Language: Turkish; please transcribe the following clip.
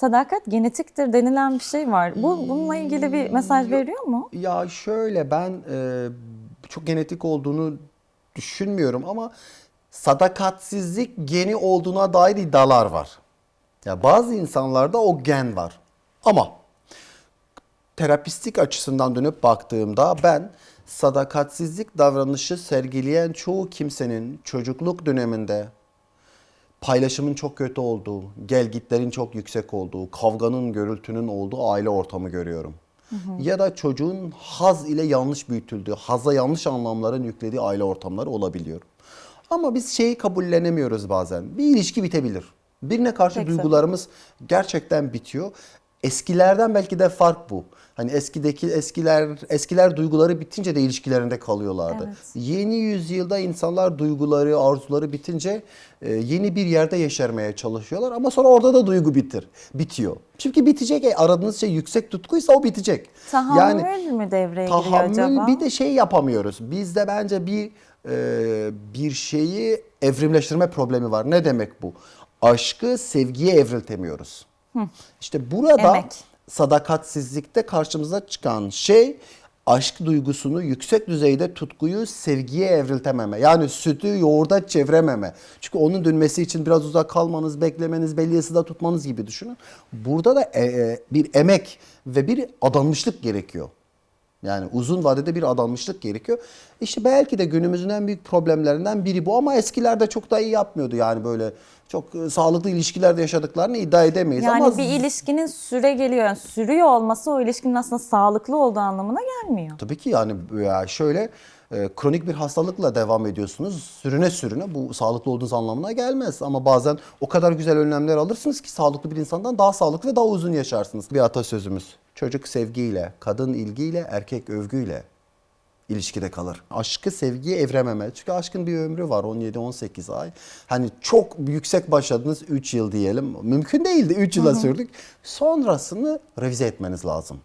sadakat genetiktir denilen bir şey var. Bu bununla ilgili bir mesaj veriyor mu? Ya şöyle ben e, çok genetik olduğunu düşünmüyorum ama sadakatsizlik geni olduğuna dair iddialar var. Ya bazı insanlarda o gen var. Ama terapistik açısından dönüp baktığımda ben sadakatsizlik davranışı sergileyen çoğu kimsenin çocukluk döneminde paylaşımın çok kötü olduğu, gelgitlerin çok yüksek olduğu, kavganın, gürültünün olduğu aile ortamı görüyorum. Ya da çocuğun haz ile yanlış büyütüldüğü, haza yanlış anlamların yüklediği aile ortamları olabiliyor. Ama biz şeyi kabullenemiyoruz bazen. Bir ilişki bitebilir. Birine karşı Pek tabii. duygularımız gerçekten bitiyor. Eskilerden belki de fark bu. Hani eskideki eskiler eskiler duyguları bitince de ilişkilerinde kalıyorlardı. Evet. Yeni yüzyılda insanlar duyguları, arzuları bitince e, yeni bir yerde yeşermeye çalışıyorlar ama sonra orada da duygu bitir, bitiyor. Çünkü bitecek, e, aradığınız şey yüksek tutkuysa o bitecek. Tahammül mü devreye giriyor Tahammül acaba? bir de şey yapamıyoruz. Bizde bence bir e, bir şeyi evrimleştirme problemi var. Ne demek bu? Aşkı sevgiye evriltemiyoruz. İşte burada Emek. sadakatsizlikte karşımıza çıkan şey aşk duygusunu yüksek düzeyde tutkuyu sevgiye evriltememe. Yani sütü yoğurda çevirememe. Çünkü onun dönmesi için biraz uzak kalmanız, beklemeniz, belli ısıda tutmanız gibi düşünün. Burada da e, e, bir emek ve bir adanmışlık gerekiyor. Yani uzun vadede bir adanmışlık gerekiyor. İşte belki de günümüzün en büyük problemlerinden biri bu ama eskilerde çok da iyi yapmıyordu yani böyle çok e, sağlıklı ilişkilerde yaşadıklarını iddia edemeyiz Yani ama bir ilişkinin süre geliyor. Yani sürüyor olması o ilişkinin aslında sağlıklı olduğu anlamına gelmiyor. Tabii ki yani ya şöyle e, kronik bir hastalıkla devam ediyorsunuz. Sürüne sürüne bu sağlıklı olduğunuz anlamına gelmez. Ama bazen o kadar güzel önlemler alırsınız ki sağlıklı bir insandan daha sağlıklı ve daha uzun yaşarsınız. Bir atasözümüz. Çocuk sevgiyle, kadın ilgiyle, erkek övgüyle ilişkide kalır. Aşkı sevgiye evrememe. Çünkü aşkın bir ömrü var 17-18 ay. Hani çok yüksek başladınız 3 yıl diyelim. Mümkün değildi 3 yıla sürdük. Sonrasını revize etmeniz lazım.